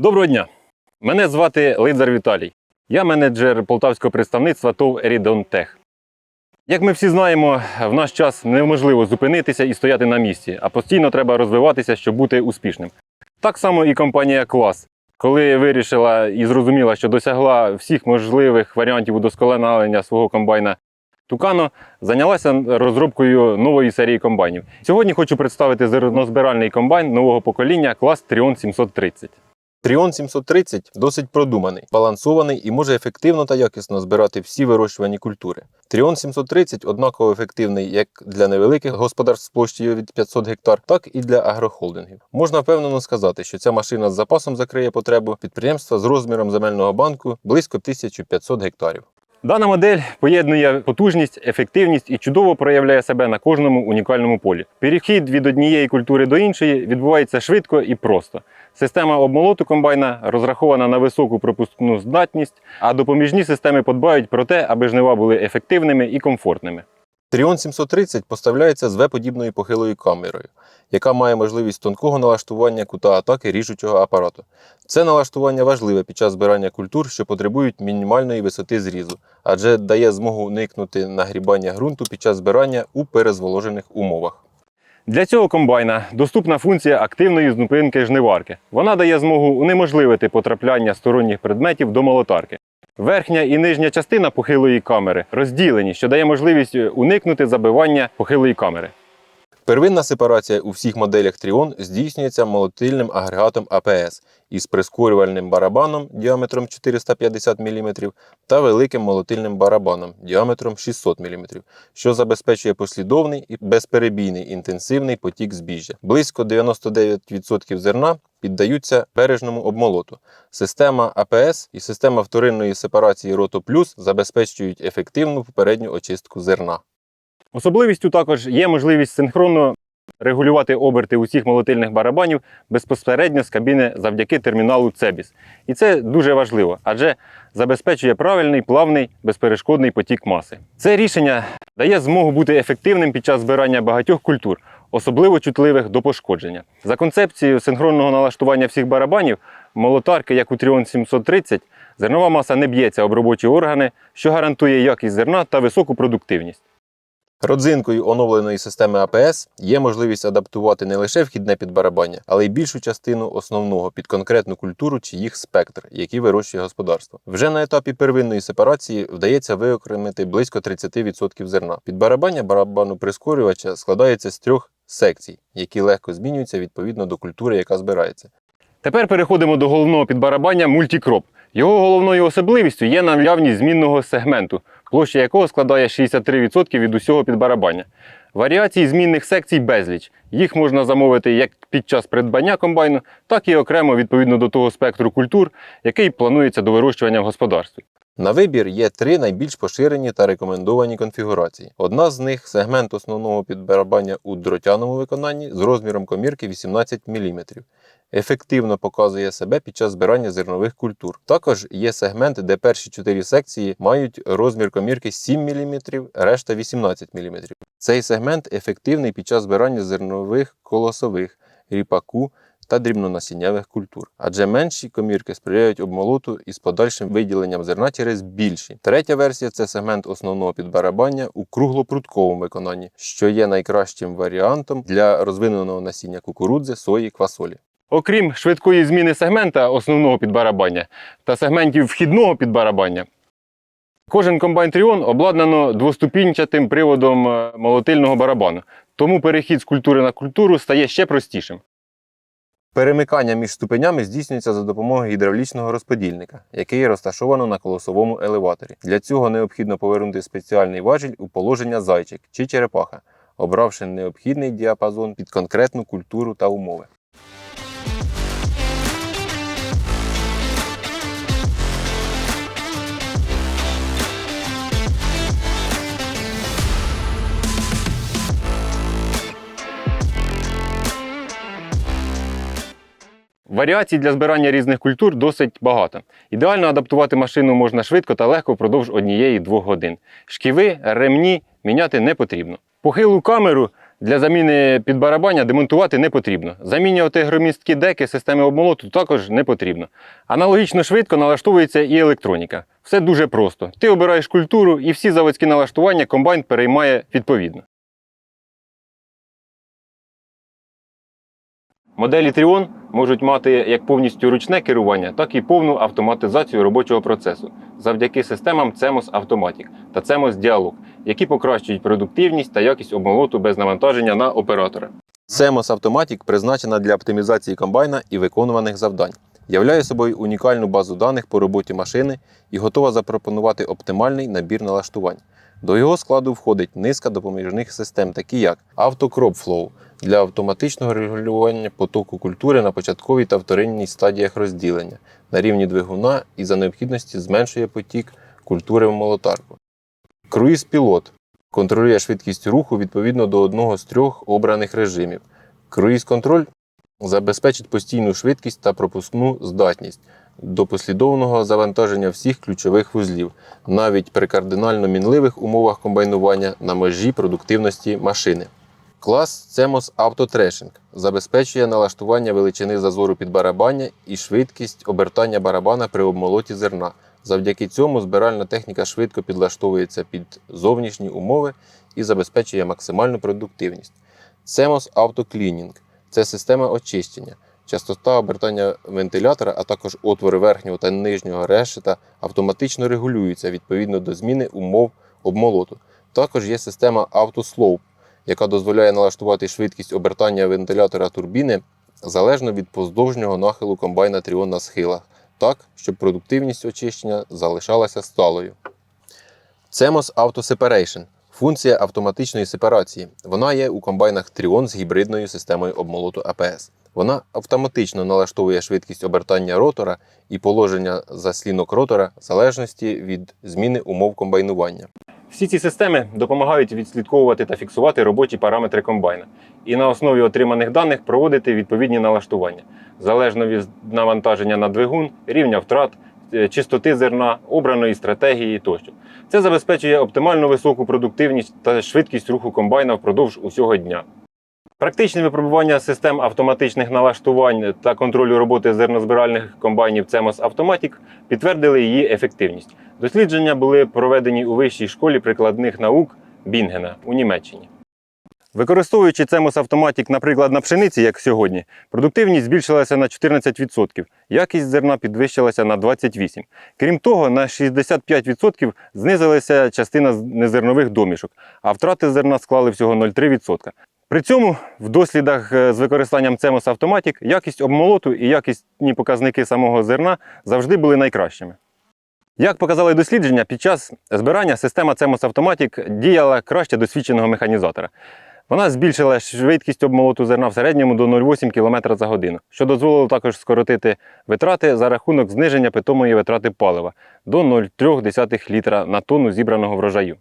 Доброго дня! Мене звати Лидзар Віталій. Я менеджер полтавського представництва ТОВ Ерідонтех. Як ми всі знаємо, в наш час неможливо зупинитися і стояти на місці, а постійно треба розвиватися, щоб бути успішним. Так само і компанія Клас, коли вирішила і зрозуміла, що досягла всіх можливих варіантів удосконалення свого комбайна Тукано, зайнялася розробкою нової серії комбайнів. Сьогодні хочу представити зернозбиральний комбайн нового покоління клас Trion 730. Тріон 730 досить продуманий, балансований і може ефективно та якісно збирати всі вирощувані культури. Тріон 730 однаково ефективний як для невеликих господарств з площею від 500 гектар, так і для агрохолдингів. Можна впевнено сказати, що ця машина з запасом закриє потребу підприємства з розміром земельного банку близько 1500 гектарів. Дана модель поєднує потужність, ефективність і чудово проявляє себе на кожному унікальному полі. Перехід від однієї культури до іншої відбувається швидко і просто. Система обмолоту комбайна розрахована на високу пропускну здатність, а допоміжні системи подбають про те, аби жнива були ефективними і комфортними. Тріон 730 поставляється з V-подібною похилою камерою, яка має можливість тонкого налаштування кута атаки ріжучого апарату. Це налаштування важливе під час збирання культур, що потребують мінімальної висоти зрізу, адже дає змогу уникнути нагрібання ґрунту під час збирання у перезволожених умовах. Для цього комбайна доступна функція активної зупинки жниварки. Вона дає змогу унеможливити потрапляння сторонніх предметів до молотарки. Верхня і нижня частина похилої камери розділені, що дає можливість уникнути забивання похилої камери. Первинна сепарація у всіх моделях Тріон здійснюється молотильним агрегатом АПС із прискорювальним барабаном діаметром 450 мм та великим молотильним барабаном діаметром 600 мм, що забезпечує послідовний і безперебійний інтенсивний потік збіжжя. Близько 99% зерна піддаються бережному обмолоту. Система АПС і система вторинної сепарації Рото Плюс забезпечують ефективну попередню очистку зерна. Особливістю також є можливість синхронно регулювати оберти усіх молотильних барабанів безпосередньо з кабіни завдяки терміналу CEBIS. І це дуже важливо, адже забезпечує правильний, плавний, безперешкодний потік маси. Це рішення дає змогу бути ефективним під час збирання багатьох культур, особливо чутливих до пошкодження. За концепцією синхронного налаштування всіх барабанів, молотарки, як у Trion 730, зернова маса не б'ється об робочі органи, що гарантує якість зерна та високу продуктивність. Родзинкою оновленої системи АПС є можливість адаптувати не лише вхідне підбарабання, але й більшу частину основного під конкретну культуру чи їх спектр, який вирощує господарство. Вже на етапі первинної сепарації вдається виокремити близько 30% зерна. Підбарабання барабану прискорювача складається з трьох секцій, які легко змінюються відповідно до культури, яка збирається. Тепер переходимо до головного підбарабання мультікроп. Його головною особливістю є наявність змінного сегменту, площа якого складає 63% від усього підбарабання. Варіацій змінних секцій безліч. Їх можна замовити як під час придбання комбайну, так і окремо відповідно до того спектру культур, який планується до вирощування в господарстві. На вибір є три найбільш поширені та рекомендовані конфігурації. Одна з них сегмент основного підбарабання у дротяному виконанні з розміром комірки 18 мм. Ефективно показує себе під час збирання зернових культур. Також є сегмент, де перші чотири секції мають розмір комірки 7 мм, решта 18 мм. Цей сегмент ефективний під час збирання зернових колосових, ріпаку та дрібнонасіннявих культур, адже менші комірки сприяють обмолоту із подальшим виділенням зерна через більші. Третя версія це сегмент основного підбарабання у круглопрутковому виконанні, що є найкращим варіантом для розвиненого насіння кукурудзи, сої, квасолі. Окрім швидкої зміни сегмента основного підбарабання та сегментів вхідного підбарабання, кожен комбайн Тріон обладнано двоступінчатим приводом е, молотильного барабану, тому перехід з культури на культуру стає ще простішим. Перемикання між ступенями здійснюється за допомогою гідравлічного розподільника, який розташовано на колосовому елеваторі. Для цього необхідно повернути спеціальний важіль у положення зайчик чи черепаха, обравши необхідний діапазон під конкретну культуру та умови. Варіацій для збирання різних культур досить багато. Ідеально адаптувати машину можна швидко та легко впродовж однієї-двох годин. Шківи, ремні міняти не потрібно. Похилу камеру для заміни підбарабання демонтувати не потрібно. Замінювати громісткі деки системи обмолоту також не потрібно. Аналогічно швидко налаштовується і електроніка. Все дуже просто. Ти обираєш культуру і всі заводські налаштування комбайн переймає відповідно. Моделі Trion можуть мати як повністю ручне керування, так і повну автоматизацію робочого процесу завдяки системам CEMOS Automatic та CEMOS Dialog, які покращують продуктивність та якість обмолоту без навантаження на оператора. CMOS Automatic призначена для оптимізації комбайна і виконуваних завдань. Являє собою унікальну базу даних по роботі машини і готова запропонувати оптимальний набір налаштувань. До його складу входить низка допоміжних систем, такі як Flow для автоматичного регулювання потоку культури на початковій та вторинній стадіях розділення на рівні двигуна і за необхідності зменшує потік культури в молотарку. Круїз пілот контролює швидкість руху відповідно до одного з трьох обраних режимів. Круїз контроль забезпечить постійну швидкість та пропускну здатність до послідовного завантаження всіх ключових вузлів, навіть при кардинально мінливих умовах комбайнування на межі продуктивності машини. Клас CMOS Auto Thrashing забезпечує налаштування величини зазору під барабання і швидкість обертання барабана при обмолоті зерна. Завдяки цьому збиральна техніка швидко підлаштовується під зовнішні умови і забезпечує максимальну продуктивність. CMOS Auto Cleaning – це система очищення. Частота обертання вентилятора, а також отвори верхнього та нижнього решета автоматично регулюються відповідно до зміни умов обмолоту. Також є система Auto Slope, яка дозволяє налаштувати швидкість обертання вентилятора турбіни залежно від поздовжнього нахилу комбайна Trion на схилах, так, щоб продуктивність очищення залишалася сталою. CMOS Auto Separation – функція автоматичної сепарації. Вона є у комбайнах Trion з гібридною системою обмолоту APS. Вона автоматично налаштовує швидкість обертання ротора і положення заслінок ротора в залежності від зміни умов комбайнування. Всі ці системи допомагають відслідковувати та фіксувати робочі параметри комбайна і на основі отриманих даних проводити відповідні налаштування залежно від навантаження на двигун, рівня втрат, е, чистоти зерна, обраної стратегії тощо. Це забезпечує оптимально високу продуктивність та швидкість руху комбайна впродовж усього дня. Практичне випробування систем автоматичних налаштувань та контролю роботи зернозбиральних комбайнів CEMOS Automatic підтвердили її ефективність. Дослідження були проведені у Вищій школі прикладних наук Бінгена у Німеччині. Використовуючи CEMOS Automatic, наприклад, на пшениці, як сьогодні, продуктивність збільшилася на 14%, якість зерна підвищилася на 28%. Крім того, на 65% знизилася частина незернових домішок, а втрати зерна склали всього 0,3%. При цьому в дослідах е, з використанням CEMOS Automatic якість обмолоту і якісні показники самого зерна завжди були найкращими. Як показали дослідження, під час збирання система CEMOS Automatic діяла краще досвідченого механізатора. Вона збільшила швидкість обмолоту зерна в середньому до 0,8 км за годину, що дозволило також скоротити витрати за рахунок зниження питомої витрати палива до 0,3 літра на тонну зібраного врожаю.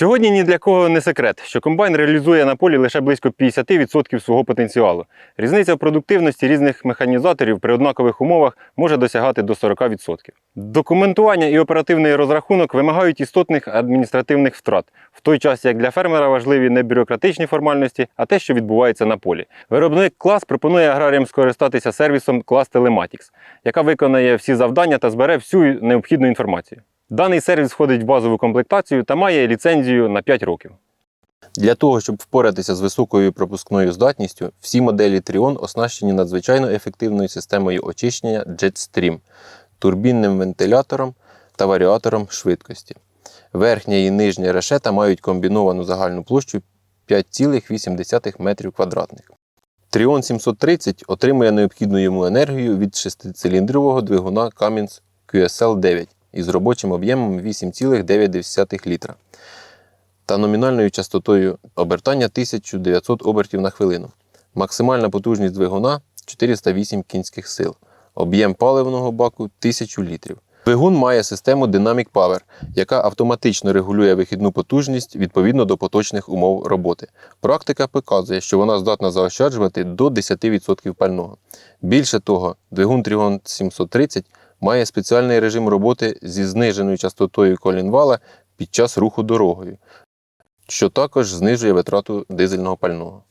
Сьогодні ні для кого не секрет, що комбайн реалізує на полі лише близько 50% свого потенціалу. Різниця в продуктивності різних механізаторів при однакових умовах може досягати до 40%. Документування і оперативний розрахунок вимагають істотних адміністративних втрат, в той час як для фермера важливі не бюрократичні формальності, а те, що відбувається на полі. Виробник клас пропонує аграріям скористатися сервісом клас Telematics, яка виконає всі завдання та збере всю необхідну інформацію. Даний сервіс входить в базову комплектацію та має ліцензію на 5 років. Для того, щоб впоратися з високою пропускною здатністю, всі моделі Trion оснащені надзвичайно ефективною системою очищення Jetstream, турбінним вентилятором та варіатором швидкості. Верхня і нижня решета мають комбіновану загальну площу 5,8 метрів квадратних. Trion 730 отримує необхідну йому енергію від шестициліндрового двигуна Cummins QSL-9 із робочим об'ємом 8,9 літра та номінальною частотою обертання 1900 обертів на хвилину. Максимальна потужність двигуна 408 кінських сил. Об'єм паливного баку 1000 літрів. Двигун має систему Dynamic Power, яка автоматично регулює вихідну потужність відповідно до поточних умов роботи. Практика показує, що вона здатна заощаджувати до 10% пального. Більше того, двигун Trigon 730 має спеціальний режим роботи зі зниженою частотою колінвала під час руху дорогою, що також знижує витрату дизельного пального.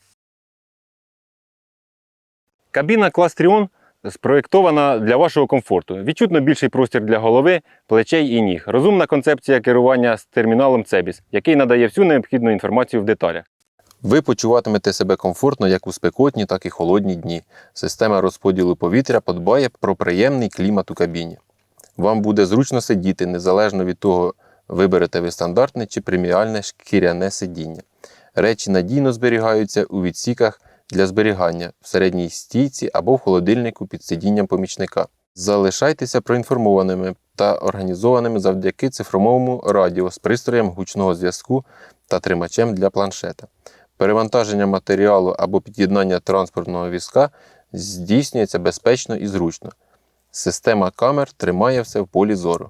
Кабіна клас Тріон спроєктована для вашого комфорту. Відчутно більший простір для голови, плечей і ніг. Розумна концепція керування з терміналом Cebis, який надає всю необхідну інформацію в деталях. Ви почуватимете себе комфортно як у спекотні, так і холодні дні. Система розподілу повітря подбає про приємний клімат у кабіні. Вам буде зручно сидіти, незалежно від того, виберете ви стандартне чи преміальне шкіряне сидіння. Речі надійно зберігаються у відсіках для зберігання в середній стійці або в холодильнику під сидінням помічника. Залишайтеся проінформованими та організованими завдяки цифровому радіо з пристроєм гучного зв'язку та тримачем для планшета. Перевантаження матеріалу або під'єднання транспортного візка здійснюється безпечно і зручно. Система камер тримає все в полі зору.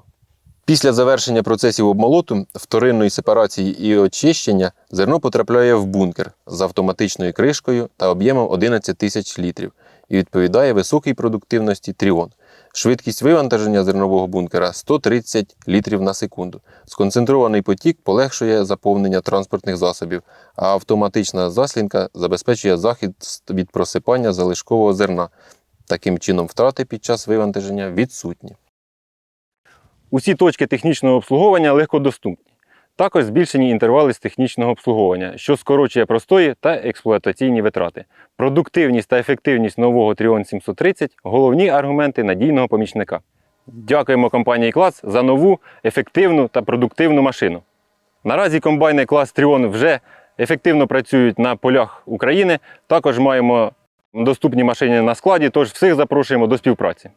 Після завершення процесів обмолоту, вторинної сепарації і очищення зерно потрапляє в бункер з автоматичною кришкою та об'ємом 11 тисяч літрів і відповідає високій продуктивності тріон. Швидкість вивантаження зернового бункера 130 літрів на секунду. Сконцентрований потік полегшує заповнення транспортних засобів, а автоматична заслінка забезпечує захист від просипання залишкового зерна. Таким чином, втрати під час вивантаження відсутні. Усі точки технічного обслуговування легкодоступні. Також збільшені інтервали з технічного обслуговування, що скорочує простої та експлуатаційні витрати. Продуктивність та ефективність нового Trion 730 головні аргументи надійного помічника. Дякуємо компанії Клас за нову, ефективну та продуктивну машину. Наразі комбайни клас Trion вже ефективно працюють на полях України. Також маємо доступні машини на складі, тож всіх запрошуємо до співпраці.